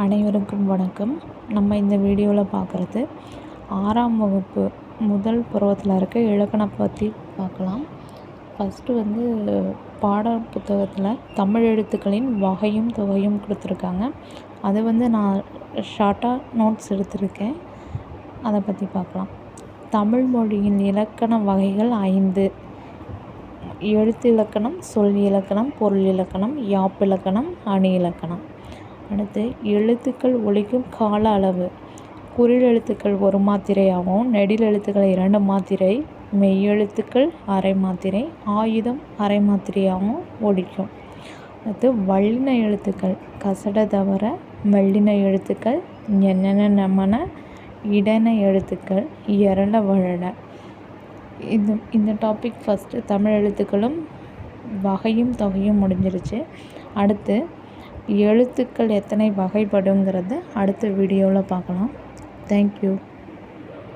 அனைவருக்கும் வணக்கம். நம்ம இந்த வீடியோவில் பார்க்குறது ஆறாம் வகுப்பு முதல் பருவத்தில் இருக்க இலக்கணம் பற்றி பார்க்கலாம் ஃபஸ்ட்டு வந்து பாட புத்தகத்தில் தமிழ் எழுத்துக்களின் வகையும் தொகையும் கொடுத்துருக்காங்க. அதை வந்து நான் ஷார்ட்டாக நோட்ஸ் எடுத்திருக்கேன். அதை பற்றி பார்க்கலாம் தமிழ் மொழியின் இலக்கண வகைகள் ஐந்து. எழுத்து இலக்கணம் சொல் இலக்கணம் பொருள் இலக்கணம் யாப்பிலக்கணம் அணி இலக்கணம். அடுத்து எழுத்துக்கள் ஒழிக்கும் கால அளவு. குறில் எழுத்துக்கள் ஒரு மாத்திரையாகவும் நெடில் எழுத்துக்கள் இரண்டு மாத்திரை. மெய்யெழுத்துக்கள் அரை மாத்திரை. ஆயுதம் அரை மாத்திரையாகவும் ஒழிக்கும் அடுத்து வல்லின எழுத்துக்கள். கசட தவிர வல்லின எழுத்துக்கள். என்னென்ன நமன இடன எழுத்துக்கள். இரள வழல இந்த இந்த டாபிக் ஃபஸ்ட்டு தமிழ் எழுத்துக்களும் வகையும் தொகையும் முடிஞ்சிருச்சு. அடுத்து எழுத்துக்கள் எத்தனை வகைப்படுங்கிறத அடுத்த வீடியோவில் பார்க்கலாம். தேங்க்யூ